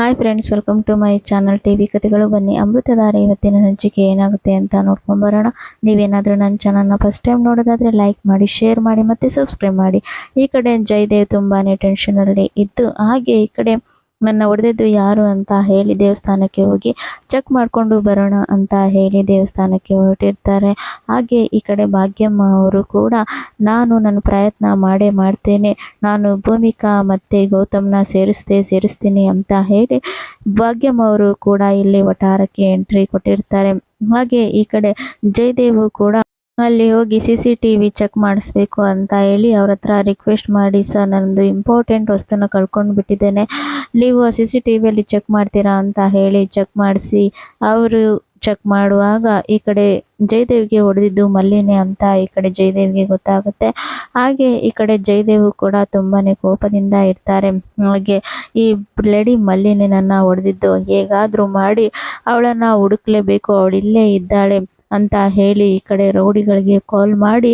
Hi friends welcome to my channel T V ಕಥೆಗಳು. ಬನ್ನಿ, ಅಮೃತಧಾರೆ ಇವತ್ತಿನ ಹಂಚಿಕೆ ಏನಾಗುತ್ತೆ ಅಂತ ನೋಡ್ಕೊಂಡು ಬರೋಣ. ನೀವೇನಾದರೂ ನನ್ನ ಚಾನಲ್ನ ಫಸ್ಟ್ ಟೈಮ್ ನೋಡೋದಾದರೆ ಲೈಕ್ ಮಾಡಿ ಶೇರ್ ಮಾಡಿ ಮತ್ತು ಸಬ್ಸ್ಕ್ರೈಬ್ ಮಾಡಿ. ಈ ಕಡೆ ಜಯದೇವ್ ತುಂಬಾ ಟೆನ್ಷನಲ್ಲಿ ಇದ್ದು, ಹಾಗೆ ಈ ಕಡೆ ನನ್ನ ಹೊಡೆದಿದ್ದು ಯಾರು ಅಂತ ಹೇಳಿ ದೇವಸ್ಥಾನಕ್ಕೆ ಹೋಗಿ ಚೆಕ್ ಮಾಡಿಕೊಂಡು ಬರೋಣ ಅಂತ ಹೇಳಿ ದೇವಸ್ಥಾನಕ್ಕೆ ಹೊರಟಿರ್ತಾರೆ. ಹಾಗೆ ಈ ಕಡೆ ಭಾಗ್ಯಮ್ಮ ಅವರು ಕೂಡ, ನಾನು ನನ್ನ ಪ್ರಯತ್ನ ಮಾಡೇ ಮಾಡ್ತೇನೆ. ನಾನು ಭೂಮಿಕಾ ಮತ್ತು ಗೌತಮ್ನ ಸೇರಿಸ್ತೆ ಸೇರಿಸ್ತೀನಿ ಅಂತ ಹೇಳಿ ಭಾಗ್ಯಮ್ಮ ಅವರು ಕೂಡ ಇಲ್ಲಿ ವಠಾರಕ್ಕೆ ಎಂಟ್ರಿ ಕೊಟ್ಟಿರ್ತಾರೆ. ಹಾಗೆ ಈ ಕಡೆ ಜಯದೇವು ಕೂಡ ಅಲ್ಲಿ ಹೋಗಿ C C T V check ಮಾಡಿಸ್ಬೇಕು ಅಂತ ಹೇಳಿ ಅವ್ರ ಹತ್ರ ರಿಕ್ವೆಸ್ಟ್ ಮಾಡಿ, ಸರ್ ನನ್ನದು ಇಂಪಾರ್ಟೆಂಟ್ ವಸ್ತುನ ಕಳ್ಕೊಂಡು ಬಿಟ್ಟಿದ್ದೇನೆ. ನೀವು ಸಿ ಸಿ ಟಿ ವಿಯಲ್ಲಿ ಚೆಕ್ ಮಾಡ್ತೀರಾ ಅಂತ ಹೇಳಿ ಚೆಕ್ ಮಾಡಿಸಿ, ಅವರು ಚೆಕ್ ಮಾಡುವಾಗ ಈ ಕಡೆ ಜಯದೇವ್ಗೆ ಹೊಡೆದಿದ್ದು ಮಲ್ಲಿನೇ ಅಂತ ಈ ಕಡೆ ಜಯದೇವ್ಗೆ ಗೊತ್ತಾಗುತ್ತೆ. ಹಾಗೆ ಈ ಕಡೆ ಜಯದೇವ್ ಕೂಡ ತುಂಬಾ ಕೋಪದಿಂದ ಇರ್ತಾರೆ. ಹಾಗೆ ಈ ಲೇಡಿ ಮಲ್ಲಿನೇ ನನ್ನ ಹೊಡೆದಿದ್ದು ಹೇಗಾದರೂ ಮಾಡಿ, ಅವಳನ್ನು ಹುಡುಕ್ಲೇಬೇಕು. ಅವಳಿಲ್ಲೇ ಇದ್ದಾಳೆ. ಅಂತ ಹೇಳಿ ಈ ಕಡೆ ರೌಡಿಗಳಿಗೆ ಕಾಲ್ ಮಾಡಿ,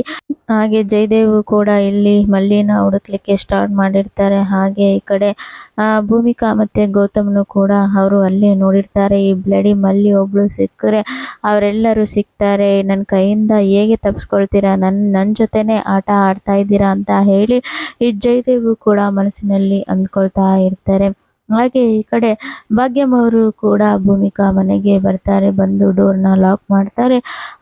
ಹಾಗೆ ಜಯದೇವ್ ಕೂಡ ಇಲ್ಲಿ ಮಲ್ಲಿನ ಹುಡುಕ್ಲಿಕ್ಕೆ ಸ್ಟಾರ್ಟ್ ಮಾಡಿರ್ತಾರೆ. ಹಾಗೆ ಈ ಕಡೆ ಭೂಮಿಕಾ ಮತ್ತೆ ಗೌತಮ್ನು ಕೂಡ ಅವರು ಅಲ್ಲೇ ನೋಡಿರ್ತಾರೆ. ಈ ಬ್ಲಡಿ ಮಲ್ಲಿ ಒಬ್ಳು ಸಿಕ್ಕರೆ ಅವರೆಲ್ಲರೂ ಸಿಗ್ತಾರೆ ನನ್ನ ಕೈಯಿಂದ ಹೇಗೆ ತಪ್ಪಿಸ್ಕೊಳ್ತೀರಾ ನನ್ನ ನನ್ನ ಜೊತೆನೆ ಆಟ ಆಡ್ತಾ ಇದ್ದೀರಾ ಅಂತ ಹೇಳಿ ಈ ಜಯದೇವ್ ಕೂಡ ಮನಸ್ಸಿನಲ್ಲಿ ಅಂದ್ಕೊಳ್ತಾ ಇರ್ತಾರೆ. ಹಾಗೆ ಈ ಕಡೆ ಭಾಗ್ಯಮ್ ಅವರು ಕೂಡ ಭೂಮಿಕಾ ಮನೆಗೆ ಬರ್ತಾರೆ. ಬಂದು ಡೋರ್ನ ಲಾಕ್ ಮಾಡ್ತಾರೆ.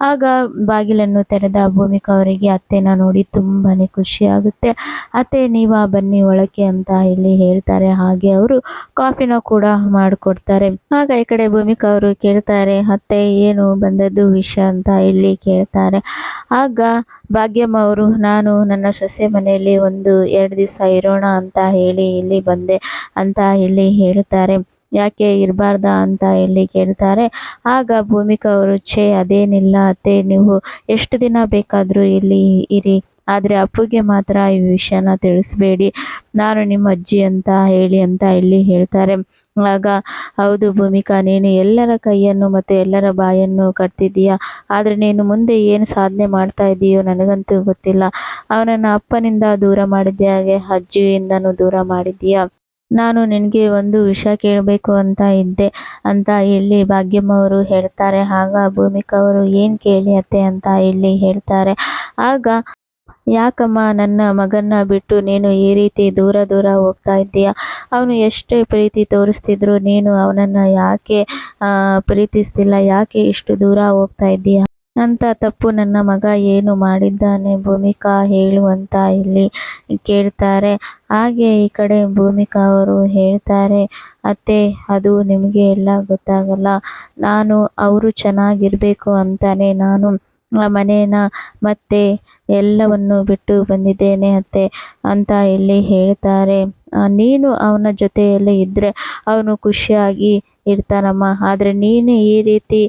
ಆಗ ಬಾಗಿಲನ್ನು ತೆರೆದ ಭೂಮಿಕಾ ಅವರಿಗೆ ಅತ್ತೆನ ನೋಡಿ ತುಂಬಾನೇ ಖುಷಿ ಆಗುತ್ತೆ. ಅತ್ತೆ ನೀವಾ ಬನ್ನಿ ಒಳಕ್ಕೆ ಅಂತ ಇಲ್ಲಿ ಹೇಳ್ತಾರೆ. ಹಾಗೆ ಅವರು ಕಾಫಿನ ಕೂಡ ಮಾಡಿಕೊಡ್ತಾರೆ. ಆಗ ಈ ಕಡೆ ಭೂಮಿಕಾ ಅವರು ಕೇಳ್ತಾರೆ, ಅತ್ತೆ, ಏನು ಬಂದದ್ದು ವಿಷಯ ಅಂತ ಇಲ್ಲಿ ಕೇಳ್ತಾರೆ. ಆಗ ಭಾಗ್ಯಮ್ಮ ಅವರು, ನಾನು ನನ್ನ ಸೊಸೆ ಮನೆಯಲ್ಲಿ ಒಂದು ಎರಡು ದಿವಸ ಇರೋಣ ಅಂತ ಹೇಳಿ ಇಲ್ಲಿ ಬಂದೆ ಅಂತ ಇಲ್ಲಿ ಹೇಳುತ್ತಾರೆ, ಯಾಕೆ ಇರಬಾರ್ದಾ ಅಂತ ಇಲ್ಲಿ ಕೇಳ್ತಾರೆ ಆಗ ಭೂಮಿಕಾ ಅವರು ಛೇ ಅದೇನಿಲ್ಲ, ಅತ್ತೆ, ನೀವು ಎಷ್ಟು ದಿನ ಬೇಕಾದರೂ ಇಲ್ಲಿ ಇರಿ, ಆದರೆ ಅಪ್ಪುಗೆ ಮಾತ್ರ ಈ ವಿಷಯನ ತಿಳಿಸ್ಬೇಡಿ, ನಾನು ನಿಮ್ಮ ಅಜ್ಜಿ ಅಂತ ಹೇಳಿ ಅಂತ ಇಲ್ಲಿ ಹೇಳ್ತಾರೆ. ಆಗ, ಹೌದು ಭೂಮಿಕಾ, ನೀನು ಎಲ್ಲರ ಕೈಯನ್ನು ಮತ್ತು ಎಲ್ಲರ ಬಾಯನ್ನು ಕಟ್ತಿದ್ದೀಯಾ, ಆದರೆ ನೀನು ಮುಂದೆ ಏನು ಸಾಧನೆ ಮಾಡ್ತಾ ಇದ್ದೀಯೋ ನನಗಂತೂ ಗೊತ್ತಿಲ್ಲ, ಅವನನ್ನು ಅಪ್ಪನಿಂದ ದೂರ ಮಾಡಿದ್ದೆ ಹಾಗೆ ಅಜ್ಜಿಯಿಂದನೂ ದೂರ ಮಾಡಿದ್ದೀಯಾ? ನಾನು ನಿನಗೆ ಒಂದು ವಿಷಯ ಕೇಳಬೇಕು ಅಂತ ಇದ್ದೆ ಅಂತ ಇಲ್ಲಿ ಭಾಗ್ಯಮ್ಮ ಅವರು ಹೇಳ್ತಾರೆ. ಆಗ ಭೂಮಿಕಾ ಅವರು, ಏನು ಕೇಳಿ ಅತ್ತೆ? ಅಂತ ಇಲ್ಲಿ ಹೇಳ್ತಾರೆ. ಆಗ, ಯಾಕಮ್ಮ, ನನ್ನ ಮಗನ್ನ ಬಿಟ್ಟು ನೀನು ಈ ರೀತಿ ದೂರ ದೂರ ಹೋಗ್ತಾ ಇದ್ದೀಯ? ಅವನು ಎಷ್ಟೇ ಪ್ರೀತಿ ತೋರಿಸ್ತಿದ್ರು ನೀನು ಅವನನ್ನು ಯಾಕೆ ಪ್ರೀತಿಸ್ತಿಲ್ಲ? ಯಾಕೆ ಇಷ್ಟು ದೂರ ಹೋಗ್ತಾ ಇದ್ದೀಯ? ಅಂತ ತಪ್ಪು, ನನ್ನ ಮಗ ಏನು ಮಾಡಿದ್ದಾನೆ? ಭೂಮಿಕಾ ಹೇಳು ಅಂತ ಇಲ್ಲಿ ಕೇಳ್ತಾರೆ. ಹಾಗೆ ಈ ಕಡೆ ಭೂಮಿಕಾ ಅವರು ಹೇಳ್ತಾರೆ, ಅತ್ತೆ, ಅದು ನಿಮಗೆ ಎಲ್ಲ ಗೊತ್ತಾಗಲ್ಲ. ನಾನು ಅವರು ಚೆನ್ನಾಗಿರಬೇಕು ಅಂತಾನೆ ನಾನು ಆ ಮನೇನ ಮತ್ತೆ ಎಲ್ಲವನ್ನು ಬಿಟ್ಟು ಬಂದಿದ್ದೇನೆ ಅತ್ತೆ ಅಂತ ಇಲ್ಲಿ ಹೇಳ್ತಾರೆ. ನೀನು ಅವನ ಜೊತೆಯಲ್ಲೇ ಇದ್ದರೆ ಅವನು ಖುಷಿಯಾಗಿ ಇರ್ತಾನಮ್ಮ. ಆದರೆ ನೀನು ಈ ರೀತಿ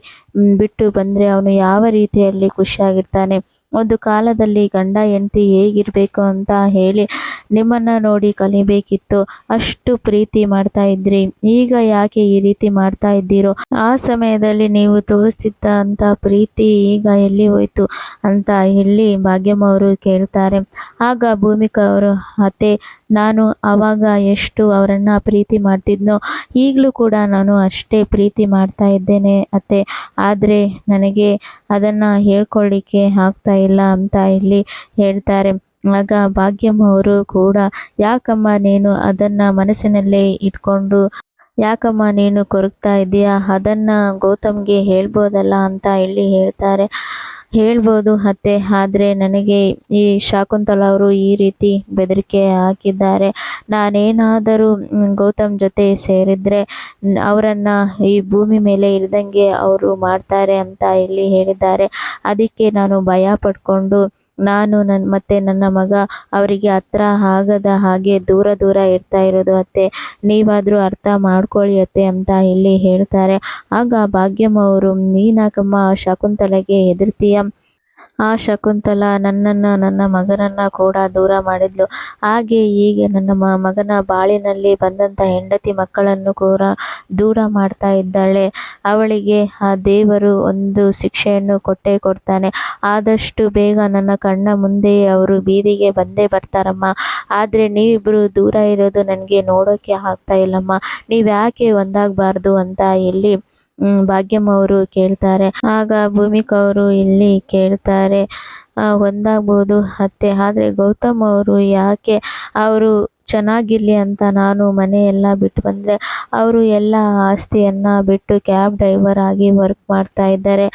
ಬಿಟ್ಟು ಬಂದರೆ ಅವನು ಯಾವ ರೀತಿಯಲ್ಲಿ ಖುಷಿಯಾಗಿರ್ತಾನೆ? ಒಂದು ಕಾಲದಲ್ಲಿ ಗಂಡ ಹೆಂಡತಿ ಹೇಗಿರಬೇಕು ಅಂತ ಹೇಳಿ ನಿಮ್ಮನ್ನು ನೋಡಿ ಕಲಿಬೇಕಿತ್ತು. ಅಷ್ಟು ಪ್ರೀತಿ ಮಾಡ್ತಾ ಇದ್ರಿ. ಈಗ ಯಾಕೆ ಈ ರೀತಿ ಮಾಡ್ತಾ ಇದ್ದೀರೋ? ಆ ಸಮಯದಲ್ಲಿ ನೀವು ತೋರಿಸ್ತಿದ್ದಂಥ ಪ್ರೀತಿ ಈಗ ಎಲ್ಲಿ ಹೋಯ್ತು ಅಂತ ಇಲ್ಲಿ ಭಾಗ್ಯಮ್ಮ ಅವರು ಕೇಳ್ತಾರೆ. ಆಗ ಭೂಮಿಕಾ ಅವರು ಅತ್ತೆ ನಾನು ಆವಾಗ ಎಷ್ಟು ಅವರನ್ನು ಪ್ರೀತಿ ಮಾಡ್ತಿದ್ನೋ ಈಗಲೂ ಕೂಡ ನಾನು ಅಷ್ಟೇ ಪ್ರೀತಿ ಮಾಡ್ತಾ ಇದ್ದೇನೆ ಅತ್ತೆ. ಆದರೆ ನನಗೆ ಅದನ್ನು ಹೇಳ್ಕೊಳ್ಳಿಕ್ಕೆ ಆಗ್ತಾ ಇಲ್ಲ ಅಂತ ಇಲ್ಲಿ ಹೇಳ್ತಾರೆ. ಆಗ ಭಾಗ್ಯಮ್ಮ ಅವರು ಕೂಡ, ಯಾಕಮ್ಮ ನೀನು ಅದನ್ನು ಮನಸ್ಸಿನಲ್ಲೇ ಇಟ್ಕೊಂಡು, ಯಾಕಮ್ಮ ನೀನು ಕೊರಗ್ತಾ ಇದ್ದೀಯಾ ಅದನ್ನು ಗೌತಮ್ಗೆ ಹೇಳ್ಬೋದಲ್ಲ? ಅಂತ ಇಲ್ಲಿ ಹೇಳ್ತಾರೆ. ಹೇಳ್ಬೋದು, ಅತ್ತೆ. ಆದರೆ ನನಗೆ ಈ ಶಾಕುಂತಲ ಅವರು ಈ ರೀತಿ ಬೆದರಿಕೆ ಹಾಕಿದ್ದಾರೆ. ನಾನೇನಾದರೂ ಗೌತಮ್ ಜೊತೆ ಸೇರಿದರೆ ಅವರನ್ನು ಈ ಭೂಮಿ ಮೇಲೆ ಇರದಂಗೆ ಅವರು ಮಾಡ್ತಾರೆ ಅಂತ ಇಲ್ಲಿ ಹೇಳಿದ್ದಾರೆ. ಅದಕ್ಕೆ ನಾನು ಭಯ ಪಡ್ಕೊಂಡು ನಾನು ನನ್ನ ಮತ್ತು ನನ್ನ ಮಗ ಅವರಿಗೆ ಹತ್ರ ಆಗದ ಹಾಗೆ ದೂರ ದೂರ ಇರ್ತಾ ಇರೋದು, ಅತ್ತೆ. ನೀವಾದರೂ ಅರ್ಥ ಮಾಡ್ಕೊಳ್ಳಿ ಅತ್ತೆ ಅಂತ ಇಲ್ಲಿ ಹೇಳ್ತಾರೆ. ಆಗ ಭಾಗ್ಯಮ್ಮ ಅವರು ನೀನಾಕಮ್ಮ ಶಕುಂತಲೆಗೆ ಹೆದರ್ತೀಯ? ಆ ಶಕುಂತಲ ನನ್ನನ್ನು ನನ್ನ ಮಗನನ್ನು ಕೂಡ ದೂರ ಮಾಡಿದ್ಲು. ಹಾಗೆ ಹೀಗೆ ನನ್ನ ಮಗನ ಬಾಳಿನಲ್ಲಿ ಬಂದಂಥ ಹೆಂಡತಿ ಮಕ್ಕಳನ್ನು ಕೂಡ ದೂರ ಮಾಡ್ತಾ ಇದ್ದಾಳೆ. ಅವಳಿಗೆ ಆ ದೇವರು ಒಂದು ಶಿಕ್ಷೆಯನ್ನು ಕೊಟ್ಟೇ ಕೊಡ್ತಾನೆ. ಆದಷ್ಟು ಬೇಗ ನನ್ನ ಕಣ್ಣ ಮುಂದೆ ಅವರು ಬೀದಿಗೆ ಬಂದೇ ಬರ್ತಾರಮ್ಮ. ಆದರೆ ನೀವಿಬ್ಬರು ದೂರ ಇರೋದು ನನಗೆ ನೋಡೋಕ್ಕೆ ಆಗ್ತಾ ಇಲ್ಲಮ್ಮ. ನೀವು ಯಾಕೆ ಒಂದಾಗಬಾರ್ದು ಅಂತ ಇಲ್ಲಿ ಭಾಗ್ಯಮ್ಮ ಅವರು ಕೇಳ್ತಾರೆ. ಆಗ ಭೂಮಿಕಾ ಅವರು ಇಲ್ಲಿ ಕೇಳ್ತಾರೆ ಒಂದಾಗ್ಬೋದು ಅತ್ತೆ ಆದರೆ ಗೌತಮ್ ಅವರು ಯಾಕೆ ಅವರು ಚೆನ್ನಾಗಿರಲಿ ಅಂತ ನಾನು ಮನೆಯೆಲ್ಲ ಬಿಟ್ಟು ಬಂದರೆ ಅವರು ಎಲ್ಲ ಆಸ್ತಿಯನ್ನು ಬಿಟ್ಟು ಕ್ಯಾಬ್ ಡ್ರೈವರ್ ಆಗಿ ವರ್ಕ್ ಮಾಡ್ತಾ ಇದ್ದಾರೆ.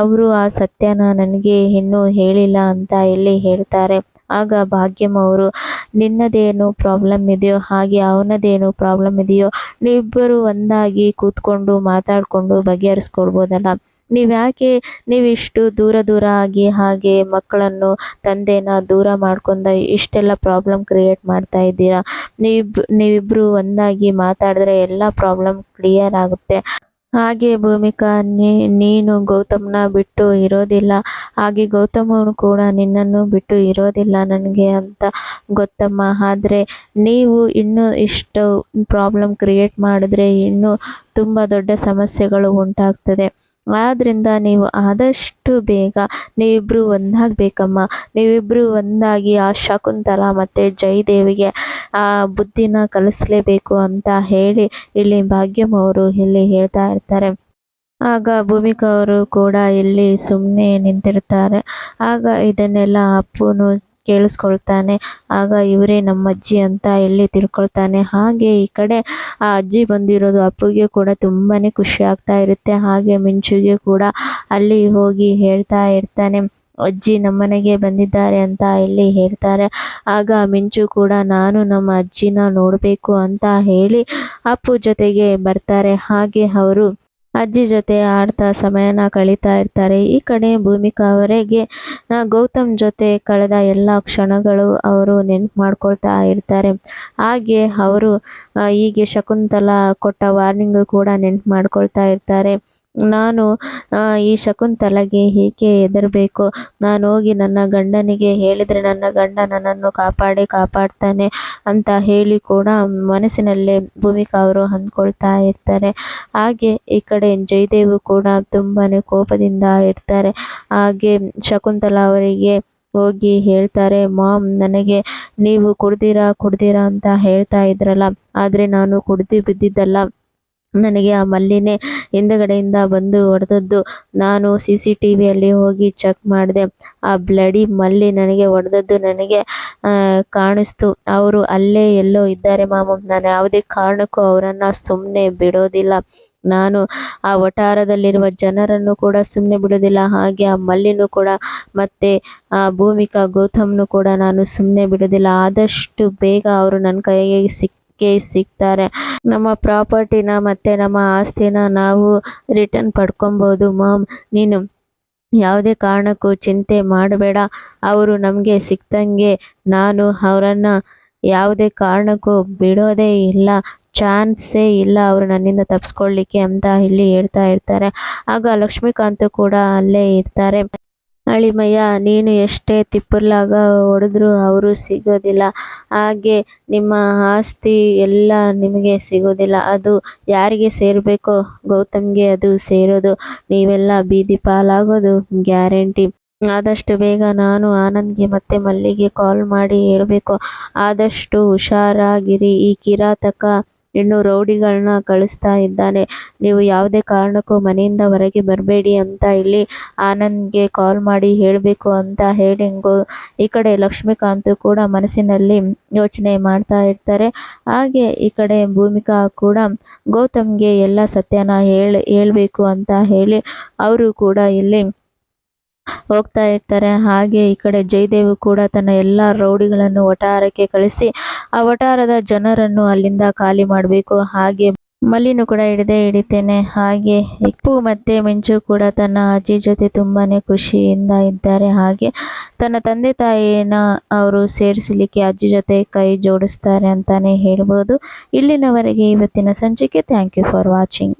ಅವರು ಆ ಸತ್ಯನ ನನಗೆ ಇನ್ನೂ ಹೇಳಿಲ್ಲ ಅಂತ ಇಲ್ಲಿ ಹೇಳ್ತಾರೆ. ಆಗ ಭಾಗ್ಯಮ್ಮ ಅವರು, ನಿನ್ನದೇನು ಪ್ರಾಬ್ಲಮ್ ಇದೆಯೋ ಹಾಗೆ ಅವನದೇನು ಪ್ರಾಬ್ಲಮ್ ಇದೆಯೋ ನೀವಿಬ್ಬರು ಒಂದಾಗಿ ಕೂತ್ಕೊಂಡು ಮಾತಾಡಿಕೊಂಡು ಬಗೆಹರಿಸ್ಕೊಡ್ಬೋದಲ್ಲ. ನೀವ್ಯಾಕೆ ನೀವಿಷ್ಟು ದೂರ ದೂರ ಆಗಿ ಹಾಗೆ ಮಕ್ಕಳನ್ನು, ತಂದೆನ ದೂರ ಮಾಡ್ಕೊಂಡ ಇಷ್ಟೆಲ್ಲ ಪ್ರಾಬ್ಲಮ್ ಕ್ರಿಯೇಟ್ ಮಾಡ್ತಾ ಇದ್ದೀರಾ? ನೀವಿಬ್ ನೀವಿಬ್ಬರು ಒಂದಾಗಿ ಮಾತಾಡಿದ್ರೆ ಎಲ್ಲ ಪ್ರಾಬ್ಲಮ್ ಕ್ಲಿಯರ್ ಆಗುತ್ತೆ. ಹಾಗೆ ಭೂಮಿಕಾ ನೀನು ಗೌತಮ್ನ ಬಿಟ್ಟು ಇರೋದಿಲ್ಲ. ಹಾಗೆ ಗೌತಮ್ ಕೂಡ ನಿನ್ನನ್ನು ಬಿಟ್ಟು ಇರೋದಿಲ್ಲ ನನಗೆ ಅಂತ ಗೊತ್ತಮ್ಮ. ಆದರೆ ನೀವು ಇನ್ನೂ ಇಷ್ಟು ಪ್ರಾಬ್ಲಮ್ ಕ್ರಿಯೇಟ್ ಮಾಡಿದ್ರೆ ಇನ್ನೂ ತುಂಬ ದೊಡ್ಡ ಸಮಸ್ಯೆಗಳು ಉಂಟಾಗ್ತದೆ. ಆದ್ದರಿಂದ ನೀವು ಆದಷ್ಟು ಬೇಗ ನೀವಿಬ್ಬರು ಒಂದಾಗಬೇಕಮ್ಮ. ನೀವಿಬ್ಬರು ಒಂದಾಗಿ ಆ ಶಕುಂತಲ ಮತ್ತು ಜಯದೇವಿಗೆ ಆ ಬುದ್ಧಿನ ಕಲಿಸ್ಲೇಬೇಕು ಅಂತ ಹೇಳಿ ಇಲ್ಲಿ ಭಾಗ್ಯಮ್ಮ ಅವರು ಇಲ್ಲಿ ಹೇಳ್ತಾ ಇರ್ತಾರೆ. ಆಗ ಭೂಮಿಕಾ ಅವರು ಕೂಡ ಇಲ್ಲಿ ಸುಮ್ಮನೆ ನಿಂತಿರ್ತಾರೆ. ಆಗ ಇದನ್ನೆಲ್ಲ ಅಪ್ಪುನು ಕೇಳಿಸ್ಕೊಳ್ತಾನೆ. ಆಗ ಇವರೇ ನಮ್ಮ ಅಜ್ಜಿ ಅಂತ ಇಲ್ಲಿ ತಿಳ್ಕೊಳ್ತಾನೆ? ಹಾಗೆ ಈ ಕಡೆ ಆ ಅಜ್ಜಿ ಬಂದಿರೋದು ಅಪ್ಪುಗೆ ಕೂಡ ತುಂಬಾ ಖುಷಿ ಆಗ್ತಾ ಇರುತ್ತೆ. ಹಾಗೆ ಮಿಂಚುಗೆ ಕೂಡ ಅಲ್ಲಿ ಹೋಗಿ ಹೇಳ್ತಾ ಇರ್ತಾನೆ. ಅಜ್ಜಿ ನಮ್ಮನೆಗೆ ಬಂದಿದ್ದಾರೆ ಅಂತ ಇಲ್ಲಿ ಹೇಳ್ತಾರೆ. ಆಗ ಮಿಂಚು ಕೂಡ ನಾನು ನಮ್ಮ ಅಜ್ಜಿನ ನೋಡಬೇಕು ಅಂತ ಹೇಳಿ ಅಪ್ಪು ಜೊತೆಗೆ ಬರ್ತಾರೆ. ಹಾಗೆ ಅವರು ಅಜ್ಜಿ ಜೊತೆ ಆಡ್ತಾ ಸಮಯನ ಕಳೀತಾ ಇರ್ತಾರೆ. ಈ ಕಡೆ ಭೂಮಿಕಾ ಅವರಿಗೆ ಗೌತಮ್ ಜೊತೆ ಕಳೆದ ಎಲ್ಲ ಕ್ಷಣಗಳು ಅವರು ನೆನಪು ಮಾಡ್ಕೊಳ್ತಾ ಇರ್ತಾರೆ. ಹಾಗೆ ಅವರು ಹೀಗೆ ಶಕುಂತಲ ಕೊಟ್ಟ ವಾರ್ನಿಂಗು ಕೂಡ ನೆನಪು ಮಾಡ್ಕೊಳ್ತಾ ಇರ್ತಾರೆ. ನಾನು ಈ ಶಕುಂತಲೆಗೆ ಹೇಗೆ ಹೆದರಬೇಕು. ನಾನು ಹೋಗಿ ನನ್ನ ಗಂಡನಿಗೆ ಹೇಳಿದರೆ ನನ್ನ ಗಂಡ ನನ್ನನ್ನು ಕಾಪಾಡಿ ಕಾಪಾಡ್ತಾನೆ ಅಂತ ಹೇಳಿ ಕೂಡ ಮನಸ್ಸಿನಲ್ಲೇ ಭೂಮಿಕಾ ಅವರು ಅಂದ್ಕೊಳ್ತಾ ಇರ್ತಾರೆ. ಹಾಗೆ ಈ ಕಡೆ ಜಯದೇವು ಕೂಡ ತುಂಬಾ ಕೋಪದಿಂದ ಇರ್ತಾರೆ. ಹಾಗೆ ಶಕುಂತಲ ಅವರಿಗೆ ಹೋಗಿ ಹೇಳ್ತಾರೆ, ಮಾಮ್, ನನಗೆ ನೀವು ಕುಡ್ದಿರಾ ಕುಡ್ದಿರಾ ಅಂತ ಹೇಳ್ತಾ ಇದ್ರಲ್ಲ, ಆದರೆ ನಾನು ಕುಡ್ದು ಬಿದ್ದಿದ್ದಲ್ಲ. ನನಗೆ ಆ ಮಲ್ಲಿನೇ ಹಿಂದುಗಡೆಯಿಂದ ಬಂದು ಹೊಡೆದದ್ದು. ನಾನು ಸಿ ಸಿ ಟಿ ವಿಯಲ್ಲಿ ಹೋಗಿ ಚೆಕ್ ಮಾಡಿದೆ. ಆ ಬ್ಲಡಿ ಮಲ್ಲಿ ನನಗೆ ಹೊಡೆದದ್ದು ನನಗೆ ಕಾಣಿಸ್ತು. ಅವರು ಅಲ್ಲೇ ಎಲ್ಲೋ ಇದ್ದಾರೆ ಮಾಮ. ನಾನು ಯಾವುದೇ ಕಾರಣಕ್ಕೂ ಅವರನ್ನು ಸುಮ್ಮನೆ ಬಿಡೋದಿಲ್ಲ. ನಾನು ಆ ವಠಾರದಲ್ಲಿರುವ ಜನರನ್ನು ಕೂಡ ಸುಮ್ಮನೆ ಬಿಡೋದಿಲ್ಲ. ಹಾಗೆ ಆ ಮಲ್ಲಿನೂ ಕೂಡ, ಮತ್ತು ಆ ಭೂಮಿಕಾ ಗೌತಮ್ನು ಕೂಡ ನಾನು ಸುಮ್ಮನೆ ಬಿಡೋದಿಲ್ಲ. ಆದಷ್ಟು ಬೇಗ ಅವರು ನನ್ನ ಕೈಗೆ ಸಿಕ್ ಕೇಸ್ ಸಿಗ್ತಾರೆ. ನಮ್ಮ ಪ್ರಾಪರ್ಟಿನ ಮತ್ತು ನಮ್ಮ ಆಸ್ತಿನ ನಾವು ರಿಟರ್ನ್ ಪಡ್ಕೊಬೋದು. ಮಾಮ್, ನೀನು ಯಾವುದೇ ಕಾರಣಕ್ಕೂ ಚಿಂತೆ ಮಾಡಬೇಡ. ಅವರು ನಮಗೆ ಸಿಕ್ತಂಗೆ ನಾನು ಅವರನ್ನು ಯಾವುದೇ ಕಾರಣಕ್ಕೂ ಬಿಡೋದೇ ಇಲ್ಲ. ಚಾನ್ಸೇ ಇಲ್ಲ ಅವರು ನನ್ನಿಂದ ತಪ್ಪಿಸ್ಕೊಳ್ಳಿಕ್ಕೆ ಅಂತ ಇಲ್ಲಿ ಹೇಳ್ತಾ ಇರ್ತಾರೆ. ಆಗ ಲಕ್ಷ್ಮೀಕಾಂತ್ ಕೂಡ ಅಲ್ಲೇ ಇರ್ತಾರೆ. ಅಳಿಮಯ್ಯ ನೀನು ಎಷ್ಟೇ ತಿಪ್ಪರ್ಲಾಗ ಹೊಡೆದ್ರು ಅವರು ಸಿಗೋದಿಲ್ಲ. ಹಾಗೆ ನಿಮ್ಮ ಆಸ್ತಿ ಎಲ್ಲ ನಿಮಗೆ ಸಿಗೋದಿಲ್ಲ. ಅದು ಯಾರಿಗೆ ಸೇರಬೇಕೋ ಗೌತಮ್ಗೆ ಅದು ಸೇರೋದು. ನೀವೆಲ್ಲ ಬೀದಿ ಪಾಲಾಗೋದು ಗ್ಯಾರಂಟಿ. ಆದಷ್ಟು ಬೇಗ ನಾನು ಆನಂದ್ಗೆ ಮತ್ತೆ ಮಲ್ಲಿಗೆ ಕಾಲ್ ಮಾಡಿ ಹೇಳಬೇಕು. ಆದಷ್ಟು ಹುಷಾರಾಗಿರಿ. ಈ ಕಿರಾತಕ ಇನ್ನು ರೌಡಿಗಳನ್ನ ಕಳಿಸ್ತಾ ಇದ್ದಾನೆ. ನೀವು ಯಾವುದೇ ಕಾರಣಕ್ಕೂ ಮನೆಯಿಂದ ಹೊರಗೆ ಬರಬೇಡಿ ಅಂತ ಇಲ್ಲಿ ಆನಂದ್ಗೆ ಕಾಲ್ ಮಾಡಿ ಹೇಳಬೇಕು ಅಂತ ಹೇಳಿ ಈ ಕಡೆ ಲಕ್ಷ್ಮೀಕಾಂತ್ ಕೂಡ ಮನಸ್ಸಿನಲ್ಲಿ ಯೋಚನೆ ಮಾಡ್ತಾ ಇರ್ತಾರೆ. ಹಾಗೆ ಈ ಕಡೆ ಭೂಮಿಕಾ ಕೂಡ ಗೌತಮ್ಗೆ ಎಲ್ಲ ಸತ್ಯನ ಹೇಳ, ಹೇಳಬೇಕು ಅಂತ ಹೇಳಿ ಅವರು ಕೂಡ ಇಲ್ಲಿ ಹೋಗ್ತಾ ಇರ್ತಾರೆ. ಹಾಗೆ ಈ ಕಡೆ ಜಯದೇವ್ ಕೂಡ ತನ್ನ ಎಲ್ಲ ರೌಡಿಗಳನ್ನು ವಠಾರಕ್ಕೆ ಕಳಿಸಿ, ಆ ವಠಾರದ ಜನರನ್ನು ಅಲ್ಲಿಂದ ಖಾಲಿ ಮಾಡಬೇಕು. ಹಾಗೆ ಮಲ್ಲಿನೂ ಕೂಡ ಹಿಡಿದೇ ಹಿಡಿತೇನೆ. ಹಾಗೆ ಇಪ್ಪು ಮತ್ತೆ ಮಿಂಚು ಕೂಡ ತನ್ನ ಅಜ್ಜಿ ಜೊತೆ ತುಂಬಾನೇ ಖುಷಿಯಿಂದ ಇದ್ದಾರೆ. ಹಾಗೆ ತನ್ನ ತಂದೆ ತಾಯಿನ ಅವರು ಸೇರಿಸಲಿಕ್ಕೆ ಅಜ್ಜಿ ಜೊತೆ ಕೈ ಜೋಡಿಸ್ತಾರೆ ಅಂತಾನೆ ಹೇಳ್ಬೋದು. ಇಲ್ಲಿನವರೆಗೆ ಇವತ್ತಿನ ಸಂಚಿಕೆ. Thank you for watching